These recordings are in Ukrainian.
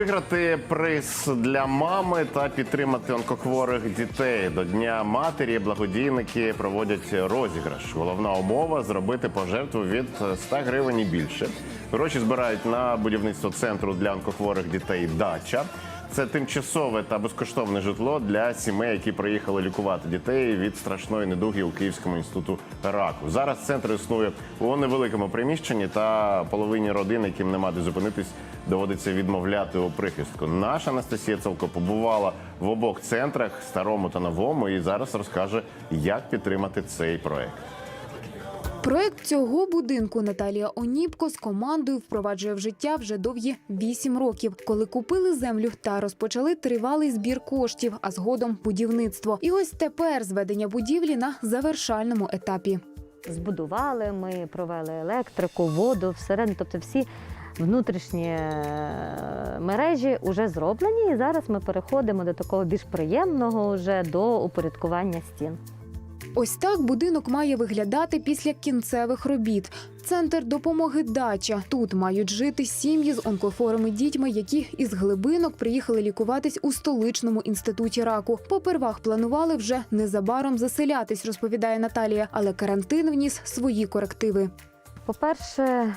Виграти приз для мами та підтримати онкохворих дітей до Дня матері. Благодійники проводять розіграш. Головна умова зробити пожертву від 100 гривень і більше. Гроші збирають на будівництво центру для онкохворих дітей Дача. Це тимчасове та безкоштовне житло для сімей, які приїхали лікувати дітей від страшної недуги у Київському інституту раку. Зараз центр існує у невеликому приміщенні та половині родин, яким нема де зупинитись, доводиться відмовляти у прихистку. Наша Анастасія Целко побувала в обох центрах, старому та новому, і зараз розкаже, як підтримати цей проект. Проект цього будинку Наталія Оніпко з командою впроваджує в життя вже довгі вісім років, коли купили землю та розпочали тривалий збір коштів, а згодом будівництво. І ось тепер зведення будівлі на завершальному етапі. збудували, ми провели електрику, воду, всередину, тобто всі внутрішні е, мережі вже зроблені. І зараз ми переходимо до такого більш приємного вже до упорядкування стін. Ось так будинок має виглядати після кінцевих робіт. Центр допомоги дача. Тут мають жити сім'ї з онкохворими дітьми, які із глибинок приїхали лікуватись у столичному інституті раку. Попервах планували вже незабаром заселятись, розповідає Наталія, але карантин вніс свої корективи. По-перше,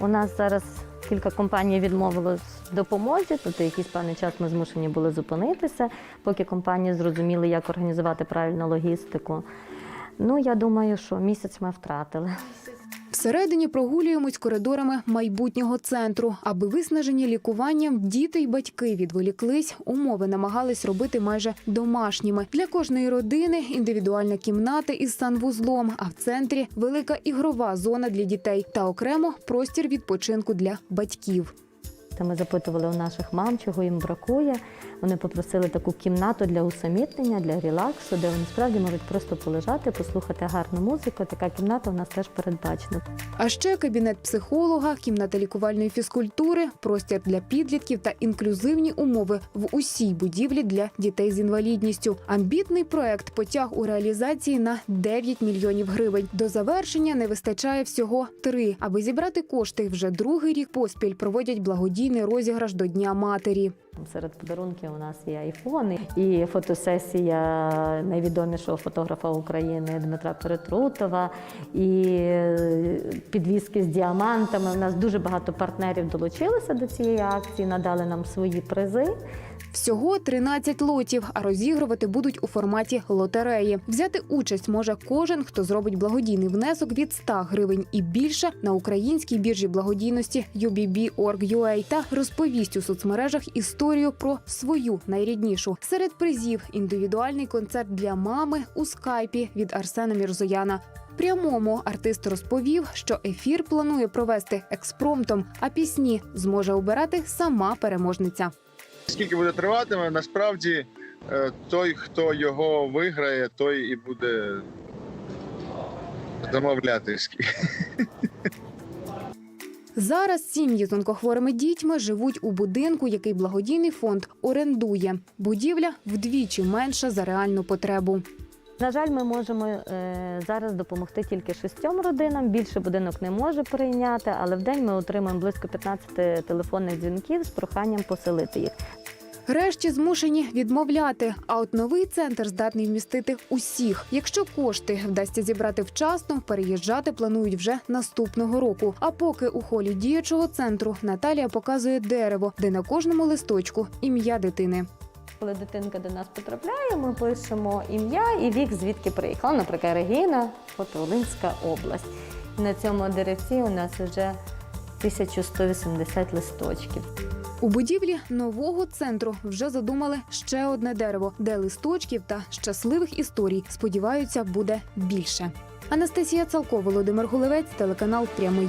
у нас зараз кілька компаній відмовилось в допомозі, тобто якийсь певний час ми змушені були зупинитися, поки компанії зрозуміли, як організувати правильну логістику. Ну, я думаю, що місяць ми втратили. Всередині прогулюємось коридорами майбутнього центру. Аби виснажені лікуванням, діти й батьки відволіклись, умови намагались робити майже домашніми. Для кожної родини індивідуальна кімната із санвузлом, а в центрі велика ігрова зона для дітей та окремо простір відпочинку для батьків. Та ми запитували у наших мам, чого їм бракує. Вони попросили таку кімнату для усамітнення, для релаксу, де вони справді можуть просто полежати, послухати гарну музику. Така кімната у нас теж передбачена. А ще кабінет психолога, кімната лікувальної фізкультури, простір для підлітків та інклюзивні умови в усій будівлі для дітей з інвалідністю. Амбітний проект потяг у реалізації на 9 мільйонів гривень. До завершення не вистачає всього три. Аби зібрати кошти, вже другий рік поспіль проводять благодійний розіграш до Дня матері. Серед подарунків у нас є айфони і фотосесія найвідомішого фотографа України Дмитра Перетрутова, і е, підвіски з діамантами. У нас дуже багато партнерів долучилися до цієї акції, надали нам свої призи. Всього 13 лотів, а розігрувати будуть у форматі лотереї. Взяти участь може кожен, хто зробить благодійний внесок від 100 гривень і більше на українській біржі благодійності UBB.org.ua та розповість у соцмережах історію про свою найріднішу. Серед призів індивідуальний концерт для мами у скайпі від Арсена Мірзояна. Прямому артист розповів, що ефір планує провести експромтом, а пісні зможе обирати сама переможниця. Скільки буде триватиме, насправді е, той, хто його виграє, той і буде замовляти. Зараз сім'ї з онкохворими дітьми живуть у будинку, який благодійний фонд орендує. Будівля вдвічі менша за реальну потребу. На жаль, ми можемо е, зараз допомогти тільки шістьом родинам. Більше будинок не може прийняти, але в день ми отримуємо близько 15 телефонних дзвінків з проханням поселити їх. Решті змушені відмовляти. А от новий центр здатний вмістити усіх. Якщо кошти вдасться зібрати вчасно, переїжджати планують вже наступного року. А поки у холі діючого центру Наталія показує дерево, де на кожному листочку ім'я дитини. Коли дитинка до нас потрапляє, ми пишемо ім'я і вік, звідки приїхала. Наприклад, Регіна, Фотоволинська область. На цьому деревці у нас вже 1180 листочків. У будівлі нового центру вже задумали ще одне дерево, де листочків та щасливих історій сподіваються буде більше. Анастасія Цалко, Володимир Гулевець, телеканал Прямий.